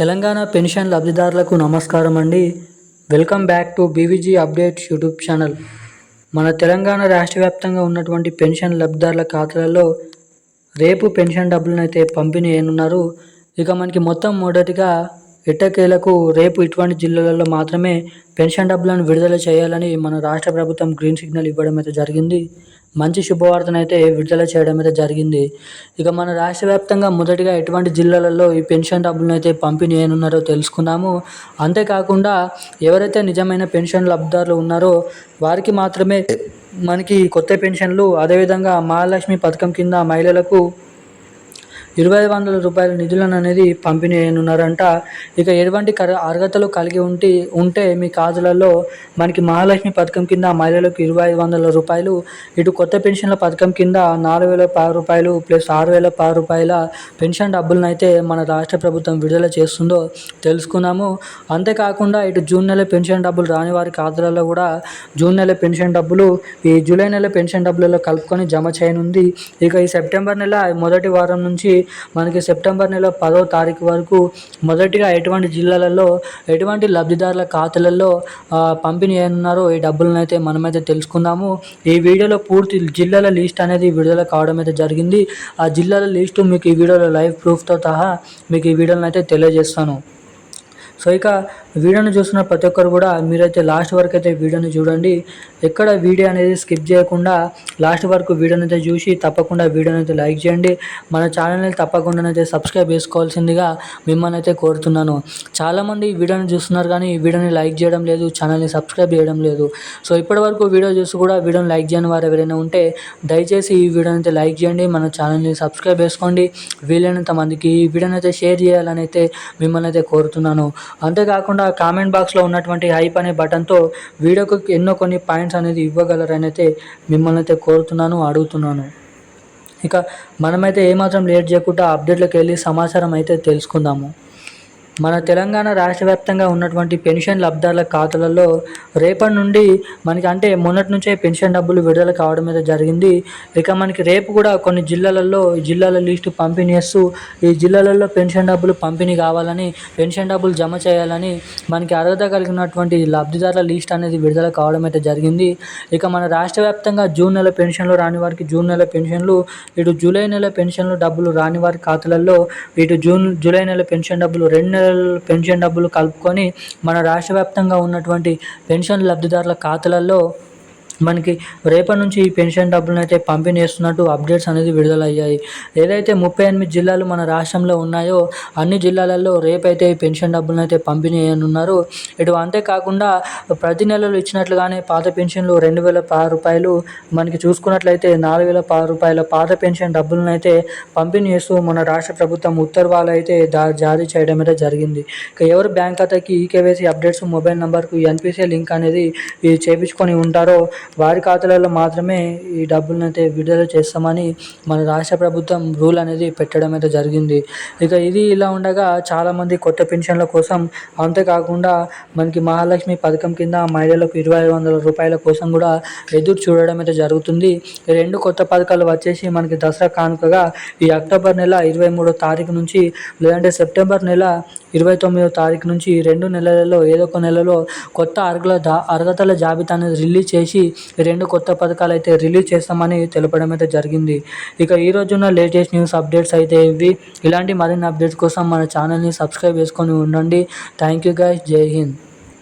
Telangana pension లబ్ధిదారులకు నమస్కారం అండి. Welcome back to BVG updates YouTube channel. మన తెలంగాణ రాష్ట్ర వ్యాప్తంగా ఉన్నటువంటి పెన్షన్ లబ్ధిదారుల ఖాతాలలో రేపు పెన్షన్ డబ్బులను అయితే పంపిణీ చేయనున్నారు. ఇక మనకి మొత్తం మొదటిగా ఎట్టకేలకు రేపు ఇటువంటి జిల్లాలలో మాత్రమే పెన్షన్ డబ్బులను విడుదల చేయాలని మన రాష్ట్ర ప్రభుత్వం గ్రీన్ సిగ్నల్ ఇవ్వడం అయితే జరిగింది. మంచి శుభవార్తనైతే విడుదల చేయడం అయితే జరిగింది. ఇక మన రాష్ట్ర వ్యాప్తంగా మొదటిగా ఎటువంటి జిల్లాలలో ఈ పెన్షన్ డబ్బులను అయితే పంపిణీ చేయనున్నారో తెలుసుకుందాము. అంతేకాకుండా ఎవరైతే నిజమైన పెన్షన్ లబ్ధిదారులు ఉన్నారో వారికి మాత్రమే మనకి కొత్త పెన్షన్లు అదేవిధంగా మహాలక్ష్మి పథకం కింద మహిళలకు ఇరవై ఐదు వందల రూపాయల నిధులను అనేది పంపిణీ చేయనున్నారంట. ఇక ఎటువంటి కర అర్హతలు కలిగి ఉంటే ఉంటే మీ కాజులలో మనకి మహాలక్ష్మి పథకం కింద మహిళలకు ఇరవై ఐదు వందల రూపాయలు ఇటు కొత్త పెన్షన్ల పథకం కింద నాలుగు వేల పది రూపాయలు ప్లస్ ఆరు వేల పది రూపాయల పెన్షన్ డబ్బులను అయితే మన రాష్ట్ర ప్రభుత్వం విడుదల చేస్తుందో తెలుసుకున్నాము అంతేకాకుండా ఇటు జూన్ నెల పెన్షన్ డబ్బులు రాని వారి ఖాతాలలో కూడా జూన్ నెల పెన్షన్ డబ్బులు ఈ జూలై నెల పెన్షన్ డబ్బులలో కలుపుకొని జమ చేయనుంది. ఇక ఈ సెప్టెంబర్ నెల మొదటి వారం నుంచి మనకి సెప్టెంబర్ నెల పదో తారీఖు వరకు మొదటిగా ఎటువంటి జిల్లాలలో ఎటువంటి లబ్ధిదారుల ఖాతాలలో పంపిణీ అయినారో ఈ డబ్బులను అయితే మనమైతే తెలుసుకుందాము. ఈ వీడియోలో పూర్తి జిల్లాల లిస్ట్ అనేది విడుదల కావడం అయితే జరిగింది. ఆ జిల్లాల లిస్టు మీకు ఈ వీడియోలో లైవ్ ప్రూఫ్తో సహా మీకు ఈ వీడియోలో అయితే తెలియజేస్తాను. సో ఇక వీడియోని చూస్తున్న ప్రతి ఒక్కరు కూడా మీరైతే లాస్ట్ వరకు అయితే వీడియోని చూడండి. ఎక్కడ వీడియో అనేది స్కిప్ చేయకుండా లాస్ట్ వరకు వీడియోని అయితే చూసి తప్పకుండా వీడియోని అయితే లైక్ చేయండి. మన ఛానల్ని తప్పకుండా అయితే సబ్స్క్రైబ్ చేసుకోవాల్సిందిగా మిమ్మల్ని అయితే కోరుతున్నాను. చాలామంది వీడియోని చూస్తున్నారు కానీ ఈ వీడియోని లైక్ చేయడం లేదు ఛానల్ని సబ్స్క్రైబ్ చేయడం లేదు. సో ఇప్పటి వరకు వీడియో చూసి కూడా వీడియోని లైక్ చేయని వారు ఎవరైనా ఉంటే దయచేసి ఈ వీడియోని అయితే లైక్ చేయండి మన ఛానల్ని సబ్స్క్రైబ్ చేసుకోండి. వీలైనంత మందికి ఈ వీడియోని అయితే షేర్ చేయాలని అయితే మిమ్మల్ని అయితే కోరుతున్నాను. అంతేకాకుండా కామెంట్ బాక్స్లో ఉన్నటువంటి హైప్ అనే బటన్తో వీడియోకు ఎన్నో కొన్ని పాయింట్స్ అనేది ఇవ్వగలరని అయితే మిమ్మల్ని అయితే కోరుతున్నాను అడుగుతున్నాను. ఇక మనమైతే ఏమాత్రం లేట్ చేయకుండా అప్డేట్లోకి వెళ్ళి సమాచారం అయితే తెలుసుకుందాము. మన తెలంగాణ రాష్ట్ర వ్యాప్తంగా ఉన్నటువంటి పెన్షన్ లబ్ధాల ఖాతాలలో రేపటి నుండి మనకి అంటే మొన్నటి నుంచే పెన్షన్ డబ్బులు విడుదల కావడం అయితే జరిగింది. ఇక మనకి రేపు కూడా కొన్ని జిల్లాలలో జిల్లాల లిస్టు పంపిణీ చేస్తూ ఈ జిల్లాలలో పెన్షన్ డబ్బులు పంపిణీ కావాలని పెన్షన్ డబ్బులు జమ చేయాలని మనకి అర్హత కలిగినటువంటి లబ్ధిదారుల లిస్ట్ అనేది విడుదల కావడం అయితే జరిగింది. ఇక మన రాష్ట్ర వ్యాప్తంగా జూన్ నెల పెన్షన్లు రాని వారికి జూన్ నెల పెన్షన్లు ఇటు జూలై నెల పెన్షన్లు డబ్బులు రాని వారి ఖాతాలలో ఇటు జూన్ జూలై నెల పెన్షన్ డబ్బులు రెండు నెలల పెన్షన్ డబ్బులు కలుపుకొని మన రాష్ట్ర వ్యాప్తంగా ఉన్నటువంటి పెన్షన్ లబ్ధిదారుల ఖాతాలలో మనకి రేపటి నుంచి ఈ పెన్షన్ డబ్బులను అయితే పంపిణీ చేస్తున్నట్టు అప్డేట్స్ అనేది విడుదలయ్యాయి. ఏదైతే ముప్పై ఎనిమిది జిల్లాలు మన రాష్ట్రంలో ఉన్నాయో అన్ని జిల్లాలలో రేపైతే ఈ పెన్షన్ డబ్బులను అయితే పంపిణీ చేయనున్నారు. ఇటు అంతేకాకుండా ప్రతి నెలలో ఇచ్చినట్లుగానే పాత పెన్షన్లు రెండు వేల పది రూపాయలు మనకి చూసుకున్నట్లయితే నాలుగు వేల పది రూపాయల పాత పెన్షన్ డబ్బులను అయితే పంపిణీ చేస్తూ మన రాష్ట్ర ప్రభుత్వం ఉత్తర్వాలు అయితే దా జారీ చేయడం అయితే జరిగింది. ఇక ఎవరు బ్యాంక్ ఖాతాకి ఈకేవైసీ అప్డేట్స్ మొబైల్ నెంబర్కు ఎన్పిసి లింక్ అనేది ఇది చేపించుకొని ఉంటారో వారి ఖాతాలలో మాత్రమే ఈ డబ్బులను అయితే విడుదల చేస్తామని మన రాష్ట్ర ప్రభుత్వం రూల్ అనేది పెట్టడం అయితే జరిగింది. ఇక ఇది ఇలా ఉండగా చాలామంది కొత్త పెన్షన్ల కోసం అంతేకాకుండా మనకి మహాలక్ష్మి పథకం కింద మహిళలకు ఇరవై ఐదు వందల రూపాయల కోసం కూడా ఎదురు చూడడం అయితే జరుగుతుంది. ఈ రెండు కొత్త పథకాలు వచ్చేసి మనకి దసరా కానుకగా ఈ అక్టోబర్ నెల ఇరవై మూడో తారీఖు నుంచి లేదంటే సెప్టెంబర్ నెల ఇరవై తొమ్మిదో తారీఖు నుంచి రెండు నెలలలో ఏదో ఒక నెలలో కొత్త అర్హుల అర్హతల జాబితా అనేది రిలీజ్ చేసి రెండు కొత్త పథకాలు అయితే రిలీజ్ చేస్తామని తెలపడం అయితే జరిగింది. ఇక ఈ రోజున్న లేటెస్ట్ న్యూస్ అప్డేట్స్ అయితే ఇవి. ఇలాంటి మరిన్ని అప్డేట్స్ కోసం మన ఛానల్ని సబ్స్క్రైబ్ చేసుకొని ఉండండి. Thank you guys. జై హింద్.